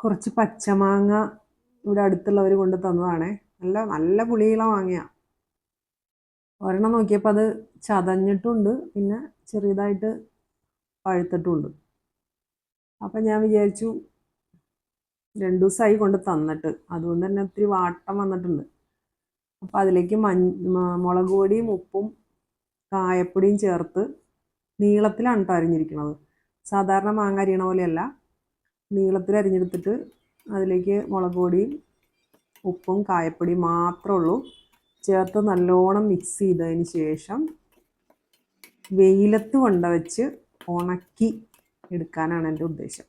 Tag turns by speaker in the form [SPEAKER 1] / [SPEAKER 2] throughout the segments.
[SPEAKER 1] കുറച്ച് പച്ചമാങ്ങ ഇവിടെ അടുത്തുള്ളവർ കൊണ്ട് തന്നതാണേ. നല്ല നല്ല പുളിയുള്ള മാങ്ങയാ. ഒരെണ്ണം നോക്കിയപ്പോൾ അത് ചതഞ്ഞിട്ടുണ്ട്. പിന്നെ ചെറിയതായിട്ട് പഴുത്തിട്ടുണ്ട്. അപ്പം ഞാൻ വിചാരിച്ചു രണ്ടു ദിവസമായി കൊണ്ട് തന്നിട്ട്. അതുകൊണ്ട് തന്നെ ഒത്തിരി വാട്ടം വന്നിട്ടുണ്ട്. അപ്പം അതിലേക്ക് മഞ്ഞ മുളക് പൊടിയും ഉപ്പും കായപ്പൊടിയും ചേർത്ത് നീളത്തിലാണ് കേട്ടോ അരിഞ്ഞിരിക്കുന്നത് സാധാരണ മാങ്ങ അരിയണ പോലെയല്ല. നീളത്തിൽ അരിഞ്ഞെടുത്തിട്ട് അതിലേക്ക് മുളക് പൊടിയും ഉപ്പും കായപ്പൊടിയും മാത്രമേ ഉള്ളൂ. ചേർത്ത് നല്ലോണം മിക്സ് ചെയ്തതിന് ശേഷം വെയിലത്ത് കൊണ്ട വെച്ച് ഉണക്കി എടുക്കാനാണ് എന്റെ ഉദ്ദേശം.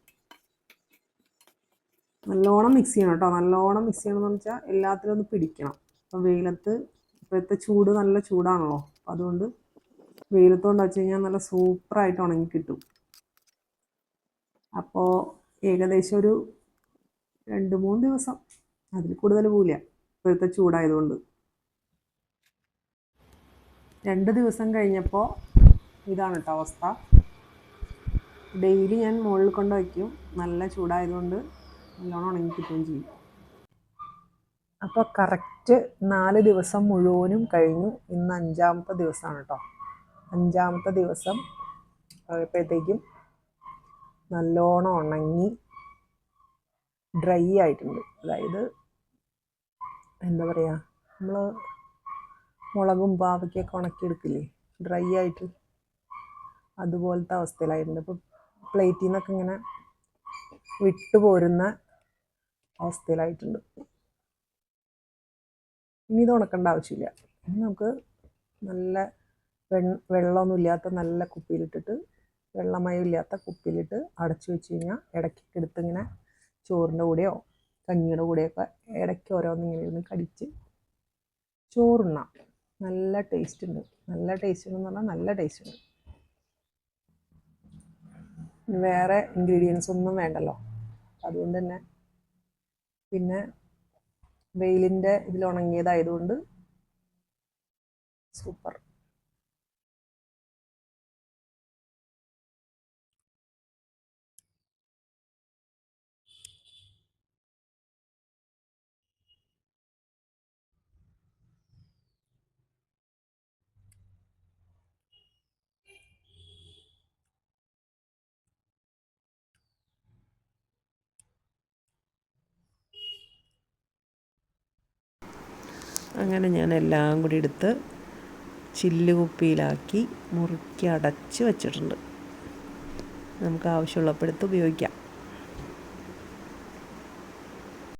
[SPEAKER 1] നല്ലോണം മിക്സ് ചെയ്യണം കേട്ടോ. നല്ലോണം മിക്സ് ചെയ്യണമെന്ന് വെച്ചാൽ എല്ലാത്തിലും ഒന്ന് പിടിക്കണം. അപ്പം വെയിലത്ത് ഇപ്പോഴത്തെ ചൂട് നല്ല ചൂടാണല്ലോ. അപ്പം അതുകൊണ്ട് വെയിലത്ത് കൊണ്ട് വെച്ച് കഴിഞ്ഞാൽ നല്ല സൂപ്പറായിട്ട് ഉണങ്ങി കിട്ടും. അപ്പോൾ ഏകദേശം ഒരു രണ്ട് മൂന്ന് ദിവസം. അതിൽ കൂടുതൽ പോവില്ല. ഇപ്പോഴത്തെ ചൂടായതുകൊണ്ട്. രണ്ട് ദിവസം കഴിഞ്ഞപ്പോൾ ഇതാണ് കേട്ടോ അവസ്ഥ. ഡെയിലി ഞാൻ മുകളിൽ കൊണ്ട് വയ്ക്കും. നല്ല ചൂടായതുകൊണ്ട് നല്ലോണം ഉണങ്ങി കിട്ടുകയും ചെയ്യും. അപ്പോൾ കറക്റ്റ് നാല് ദിവസം മുഴുവനും കഴിഞ്ഞു. ഇന്ന് അഞ്ചാമത്തെ ദിവസമാണ് കേട്ടോ. അഞ്ചാമത്തെ ദിവസം ആയപ്പോഴത്തേക്കും നല്ലോണം ഉണങ്ങി ഡ്രൈ ആയിട്ടുണ്ട്. അതായത് എന്താ പറയുക നമ്മൾ മുളകും പാവയ്ക്കൊക്കെ ഉണക്കിയെടുക്കില്ലേ ഡ്രൈ ആയിട്ട് അതുപോലത്തെ അവസ്ഥയിലായിട്ടുണ്ട്. ഇപ്പോൾ പ്ലേറ്റിൽ നിന്നൊക്കെ ഇങ്ങനെ വിട്ടുപോരുന്ന അവസ്ഥയിലായിട്ടുണ്ട്. ഇനി ഇത് ഉണക്കേണ്ട ആവശ്യമില്ല. ഇനി നമുക്ക് നല്ല വെള്ളമൊന്നും ഇല്ലാത്ത നല്ല കുപ്പിയിലിട്ടിട്ട് വെള്ളമയം ഇല്ലാത്ത കുപ്പിയിലിട്ട് അടച്ചു വെച്ച് കഴിഞ്ഞാൽ ഇടയ്ക്കൊക്കെ എടുത്ത് ഇങ്ങനെ ചോറിന്റെ കൂടെയോ കഞ്ഞിയുടെ കൂടെയൊക്കെ ഇടയ്ക്ക് ഓരോന്നിങ്ങനെ ഇരുന്ന് കടിച്ച് ചോറുണ്ണാം. നല്ല ടേസ്റ്റ് ഉണ്ട്. നല്ല ടേസ്റ്റ് ഉണ്ടെന്ന് പറഞ്ഞാൽ നല്ല ടേസ്റ്റ് ഉണ്ട്. വേറെ ഇൻഗ്രീഡിയൻസ് ഒന്നും വേണ്ടല്ലോ. അതുകൊണ്ട് തന്നെ പിന്നെ വെയിലിന്റെ ഇതിൽ ഉണങ്ങിയതായതുകൊണ്ട് സൂപ്പർ അങ്ങനെ ഞാൻ എല്ലാം കൂടി എടുത്ത് ചില്ല് കുപ്പിയിലാക്കി മുറുക്കി അടച്ച് വെച്ചിട്ടുണ്ട്. നമുക്ക് ആവശ്യമുള്ളപ്പോൾ എടുത്ത് ഉപയോഗിക്കാം.